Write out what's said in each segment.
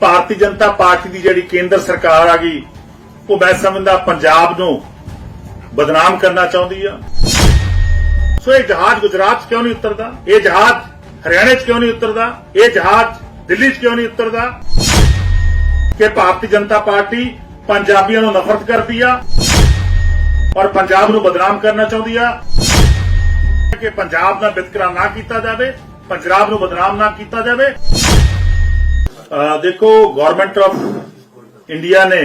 ਭਾਰਤੀ Janata party ਦੀ ਜਿਹੜੀ ਕੇਂਦਰ ਸਰਕਾਰ ਆ ਗਈ, ਉਹ ਮੈਂ ਸਮਝਦਾ ਪੰਜਾਬ ਨੂੰ ਬਦਨਾਮ ਕਰਨਾ ਚਾਹੁੰਦੀ ਆ। ਸੋ ਇਹ ਜਹਾਜ਼ ਗੁਜਰਾਤ 'ਚ ਕਿਉਂ ਨਹੀਂ ਉਤਰਦਾ? ਇਹ ਜਹਾਜ਼ ਹਰਿਆਣੇ 'ਚ ਕਿਉਂ ਨਹੀਂ ਉਤਰਦਾ? ਇਹ ਜਹਾਜ਼ ਦਿੱਲੀ 'ਚ ਕਿਉਂ ਨਹੀਂ ਉਤਰਦਾ? ਕਿ ਭਾਰਤੀ ਜਨਤਾ ਪਾਰਟੀ ਪੰਜਾਬੀਆਂ ਨੂੰ ਨਫ਼ਰਤ ਕਰਦੀ ਆ ਔਰ ਪੰਜਾਬ ਨੂੰ ਬਦਨਾਮ ਕਰਨਾ ਚਾਹੁੰਦੀ ਆ। ਕਿ ਪੰਜਾਬ ਦਾ ਵਿਤਕਰਾ ਨਾ ਕੀਤਾ ਜਾਵੇ, ਪੰਜਾਬ ਨੂੰ ਬਦਨਾਮ ਨਾ ਕੀਤਾ ਜਾਵੇ। ਦੇਖੋ ਗਵਰਨਮੈਂਟ ਆਫ ਇੰਡੀਆ ਨੇ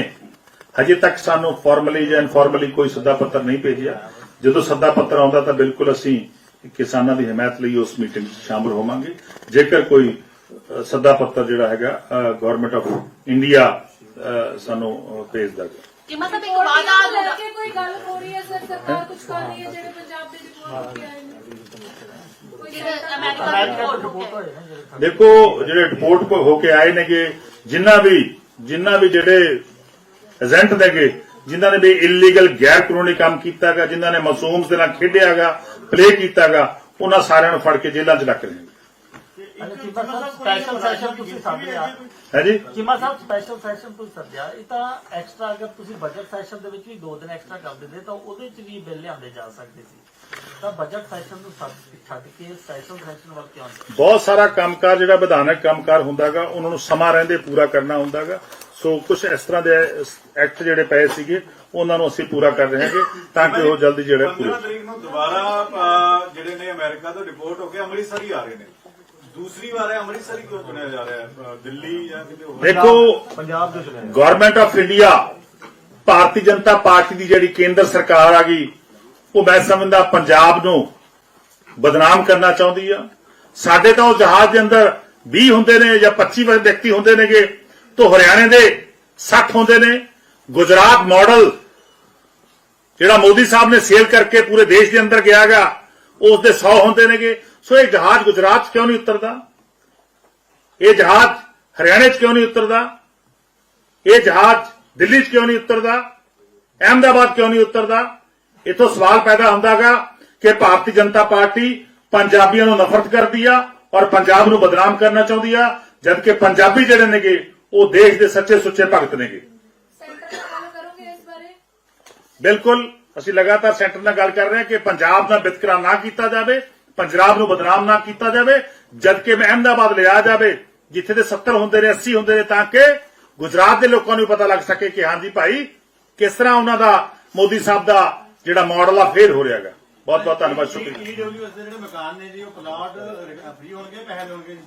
ਹਜੇ ਤੱਕ ਸਾਨੂੰ ਫਾਰਮਲੀ ਜਾਂ ਇਨਫਾਰਮਲੀ ਕੋਈ ਸੱਦਾ ਪੱਤਰ ਨਹੀਂ ਭੇਜਿਆ। ਜਦੋਂ ਸੱਦਾ ਪੱਤਰ ਆਉਂਦਾ ਤਾਂ ਬਿਲਕੁਲ ਅਸੀਂ ਕਿਸਾਨਾਂ ਦੀ ਹਮਾਇਤ ਲਈ ਉਸ ਮੀਟਿੰਗ 'ਚ ਸ਼ਾਮਲ ਹੋਵਾਂਗੇ। ਜੇਕਰ ਕੋਈ ਸੱਦਾ ਪੱਤਰ ਜਿਹੜਾ ਹੈਗਾ ਗਵਰਨਮੈਂਟ ਆਫ ਇੰਡੀਆ ਸਾਨੂੰ ਭੇਜਦਾ ਗਿਆ ਕਿ ਮਤਲਬ ਇੱਕ ਵਾਦਾ ਵਾਦਾ ਲੈ ਅਧੂਰਾ ਕੇ ਕੋਈ ਗੱਲ ਹੋ ਰਹੀ ਹੈ ਸਰ ਸਰਕਾਰ ਕੁਝ ਕਰ ਰਹੀ ਹੈ ਜਿਹੜੇ ਪੰਜਾਬ ਦੇ ਕੇ ਆਏ ਨੇ? ਦੇਖੋ, ਜਿਹੜੇ ਰਿਪੋਰਟ ਹੋ ਕੇ ਆਏ ਨੇਗੇ ਜਿੰਨਾ ਵੀ ਜਿੰਨਾ ਵੀ ਜਿਹੜੇ ਏਜੰਟ ਨੇਗੇ, ਜਿਨ੍ਹਾਂ ਨੇ ਵੀ ਇਲੀਗਲ ਗੈਰ ਕਾਨੂੰਨੀ ਕੰਮ ਕੀਤਾਗਾ, ਜਿਨ੍ਹਾਂ ਨੇ ਮਾਸੂਮਸ ਦੇ ਨਾਲ ਖੇਡਿਆਗਾ ਪਲੇ ਕੀਤਾਗਾ, ਉਹਨਾਂ ਸਾਰਿਆਂ ਨੂੰ ਫੜ ਕੇ ਜੇਲ੍ਹਾਂ 'ਚ ਰੱਖ ਲੈਣਗੇ ਅਰੇ ਚੀਮਾ ਸਾਹਿਬ ਸਪੈਸ਼ਲ ਸੈਸ਼ਨ ਤੁਸੀਂ ਸੱਦਿਆ ਹੈ ਜੀ ਚੀਮਾ ਸਾਹਿਬ ਸਪੈਸ਼ਲ ਸੈਸ਼ਨ ਤੁਸੀਂ ਸੱਦਿਆ ਇਹ ਤਾਂ ਐਕਸਟਰਾ ਅਗਰ ਤੁਸੀਂ ਬਜਟ ਸੈਸ਼ਨ ਦੇ ਵਿੱਚ ਵੀ ਦੋ ਦਿਨ ਐਕਸਟਰਾ ਕਰ ਦਿੰਦੇ ਤਾਂ ਉਹਦੇ ਵਿੱਚ ਵੀ ਬਿੱਲ ਲਿਆਂਦੇ ਜਾ ਸਕਦੇ ਸੀ। ਤਾਂ ਬਜਟ ਸੈਸ਼ਨ ਨੂੰ ਸੱਦ- ਛੱਡ ਕੇ ਸਪੈਸ਼ਲ ਸੈਸ਼ਨ ਵੱਲ ਕਿਉਂ ਨਹੀਂ ਬਹੁਤ ਸਾਰਾ ਕੰਮਕਾਰ ਜਿਹੜਾ ਵਿਧਾਨਕ ਕੰਮਕਾਰ ਹੁੰਦਾਗਾ ਉਹਨਾਂ ਨੂੰ ਸਮਾਂ ਰਹਿੰਦੇ ਪੂਰਾ ਕਰਨਾ ਹੁੰਦਾਗਾ। ਸੋ ਕੁਝ ਇਸ ਤਰ੍ਹਾਂ ਦੇ ਐਕਟ ਜਿਹੜੇ ਪਏ ਸੀਗੇ ਉਹਨਾਂ ਨੂੰ ਅਸੀਂ ਪੂਰਾ ਕਰ ਰਹੇ ਹਾਂਗੇ ਤਾਂ ਕਿ ਉਹ ਜਲਦੀ ਜਿਹੜੇ ਪੂਰੇ 15 ਤਰੀਕ ਨੂੰ ਦੁਬਾਰਾ ਅਹ, ਜਿਹੜੇ ਨੇ ਅਮਰੀਕਾ ਤੋਂ ਰਿਪੋਰਟ ਹੋ ਕੇ ਅੰਮ੍ਰਿਤਸਰ ਹੀ ਆ ਰਹੇ ਨੇ। ਦੂਸਰੀ ਵਾਰ ਇਹ ਅੰਮ੍ਰਿਤਸਰ ਹੀ ਕਿਉਂ ਚੁਣਿਆ ਜਾ ਰਿਹਾ ਹੈ ਦਿੱਲੀ ਜਾਂ ਕਿਤੇ ਹੋਰ। ਦੇਖੋ ਪੰਜਾਬ ਦੇ ਚੁਣਿਆ government of India Bharatiya Janata Party ਦੀ ਜਿਹੜੀ ਕੇਂਦਰ ਸਰਕਾਰ ਆ ਗਈ ਉਹ ਮੈਂ ਸਮਝਦਾ ਪੰਜਾਬ ਨੂੰ ਬਦਨਾਮ ਕਰਨਾ ਚਾਹੁੰਦੀ ਆ। ਸਾਡੇ ਤਾਂ ਉਹ ਜਹਾਜ਼ ਦੇ ਅੰਦਰ 20 ਹੁੰਦੇ ਨੇ ਜਾਂ 25 ਵਿਅਕਤੀ ਹੁੰਦੇ ਨੇਗੇ ਤੋਂ ਹਰਿਆਣੇ ਦੇ 60 ਹੁੰਦੇ ਨੇ। ਗੁਜਰਾਤ ਮਾਡਲ ਜਿਹੜਾ ਮੋਦੀ ਸਾਹਿਬ ਨੇ ਸੇਲ ਕਰਕੇ ਪੂਰੇ ਦੇਸ਼ ਦੇ ਅੰਦਰ ਗਿਆਗਾ ਉਸ ਦੇ 100 ਹੁੰਦੇ ਨੇਗੇ। ਸੋ ਇਹ ਜਹਾਜ਼ ਗੁਜਰਾਤ 'ਚ ਕਿਉਂ ਨਹੀਂ ਉਤਰਦਾ? ਇਹ ਜਹਾਜ਼ ਹਰਿਆਣੇ 'ਚ ਕਿਉਂ ਨਹੀਂ ਉਤਰਦਾ? ਇਹ ਜਹਾਜ਼ ਦਿੱਲੀ 'ਚ ਕਿਉਂ ਨਹੀਂ ਉਤਰਦਾ? ਅਹਿਮਦਾਬਾਦ ਕਿਉਂ ਨਹੀਂ ਉਤਰਦਾ? ਇਥੋਂ ਸਵਾਲ ਪੈਦਾ ਹੁੰਦਾਗਾ ਕਿ ਭਾਰਤੀ ਜਨਤਾ ਪਾਰਟੀ ਪੰਜਾਬੀਆਂ ਨੂੰ ਨਫ਼ਰਤ ਕਰਦੀ ਆ ਔਰ ਪੰਜਾਬ ਨੂੰ ਬਦਨਾਮ ਕਰਨਾ ਚਾਹੁੰਦੀ ਆ ਜਦਕਿ ਪੰਜਾਬੀ ਜਿਹੜੇ ਨੇਗੇ ਉਹ ਦੇਸ਼ ਦੇ ਸੱਚੇ ਸੁੱਚੇ ਭਗਤ ਨੇਗੇ। ਬਿਲਕੁਲ ਅਸੀਂ ਲਗਾਤਾਰ ਸੈਂਟਰ ਨਾਲ ਗੱਲ ਕਰ ਰਹੇ ਹਾਂ ਕਿ ਪੰਜਾਬ ਦਾ ਵਿਤਕਰਾ ਨਾ ਕੀਤਾ ਜਾਵੇ ਪੰਜਾਬ ਨੂੰ ਬਦਨਾਮ ਨਾ ਕੀਤਾ ਜਾਵੇ, ਜਦਕਿ ਮਹਿਮਦਾਬਾਦ ਲਿਆ ਜਾਵੇ, ਜਿੱਥੇ ਦੇ 70 ਹੁੰਦੇ ਨੇ 80 ਹੁੰਦੇ ਨੇ, ਤਾਂ ਕਿ ਗੁਜਰਾਤ ਦੇ ਲੋਕਾਂ ਨੂੰ ਪਤਾ ਲੱਗ ਸਕੇ ਕਿ ਹਾਂਜੀ ਭਾਈ, ਕਿਸ ਤਰ੍ਹਾਂ ਉਹਨਾਂ ਦਾ ਮੋਦੀ ਸਾਹਿਬ ਦਾ ਜਿਹੜਾ ਮਾਡਲ ਆ ਫੇਲ ਹੋ ਰਿਹਾ ਰਿਹਾਗਾ ਬਹੁਤ ਬਹੁਤ ਧੰਨਵਾਦ, ਸ਼ੁਕਰੀਆ। ਜਿਹੜੇ ਮਕਾਨ ਨੇ ਜੀ, ਉਹ ਪਲਾਟ ਫ੍ਰੀ ਹੋਣਗੇ, ਪੈਸੇ ਦੇਣਗੇ